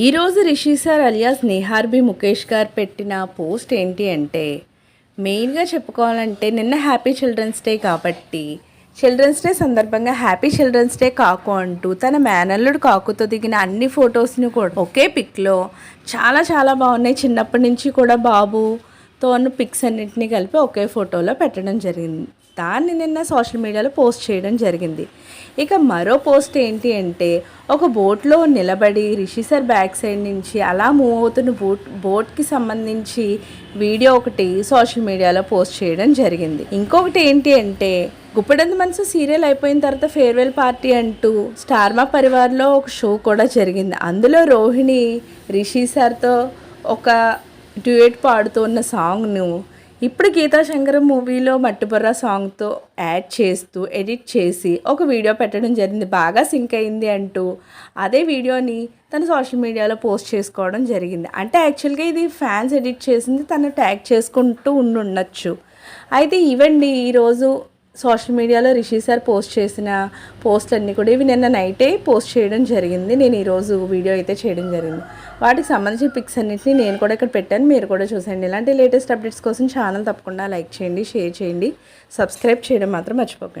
ఈరోజు Rishi sir alias నేహార్బి ముఖేష్ గారు పెట్టిన పోస్ట్ ఏంటి అంటే మెయిన్గా చెప్పుకోవాలంటే నిన్న హ్యాపీ చిల్డ్రన్స్ డే కాబట్టి చిల్డ్రన్స్ డే సందర్భంగా హ్యాపీ చిల్డ్రన్స్ డే కాకు అంటూ తన మేనల్లుడు కాకుతో దిగిన అన్ని ఫొటోస్ని కూడా ఒకే పిక్లో చాలా చాలా బాగున్నాయి. చిన్నప్పటి నుంచి కూడా బాబు తోను పిక్స్ అన్నింటినీ కలిపి ఒకే ఫోటోలో పెట్టడం జరిగింది. దాన్ని నిన్న సోషల్ మీడియాలో పోస్ట్ చేయడం జరిగింది. ఇక మరో పోస్ట్ ఏంటి అంటే ఒక బోట్లో నిలబడి రిషి సార్ బ్యాక్ సైడ్ నుంచి అలా మూవ్ అవుతున్న బోట్ బోట్కి సంబంధించి వీడియో ఒకటి సోషల్ మీడియాలో పోస్ట్ చేయడం జరిగింది. ఇంకొకటి ఏంటి అంటే గుప్పడంది మనసు సీరియల్ అయిపోయిన తర్వాత ఫేర్వెల్ పార్టీ అంటూ స్టార్మా పరివార్లో ఒక షో కూడా జరిగింది. అందులో రోహిణి రిషి సార్తో ఒక డ్యూయట్ పాడుతున్న సాంగ్ను ఇప్పుడు గీతా శంకర్ మూవీలో మట్టిబుర్ర సాంగ్తో యాడ్ చేస్తూ ఎడిట్ చేసి ఒక వీడియో పెట్టడం జరిగింది. బాగా సింక్ అయింది అంటూ అదే వీడియోని తన సోషల్ మీడియాలో పోస్ట్ చేసుకోవడం జరిగింది. అంటే యాక్చువల్గా ఇది ఫ్యాన్స్ ఎడిట్ చేసింది తను ట్యాగ్ చేసుకుంటూ ఉండుండొచ్చు. అయితే ఇవండి ఈరోజు సోషల్ మీడియాలో రిషి సార్ పోస్ట్ చేసిన పోస్ట్ అన్నీ కూడా ఇవి నిన్న నైటే పోస్ట్ చేయడం జరిగింది. నేను ఈరోజు వీడియో అయితే చేయడం జరిగింది. వాటికి సంబంధించిన పిక్స్ అన్నింటినీ నేను కూడా ఇక్కడ పెట్టాను. మీరు కూడా చూసండి ఇలాంటి లేటెస్ట్ అప్డేట్స్ కోసం ఛానల్ తప్పకుండా లైక్ చేయండి షేర్ చేయండి. సబ్స్క్రైబ్ చేయడం మాత్రం మర్చిపోకండి.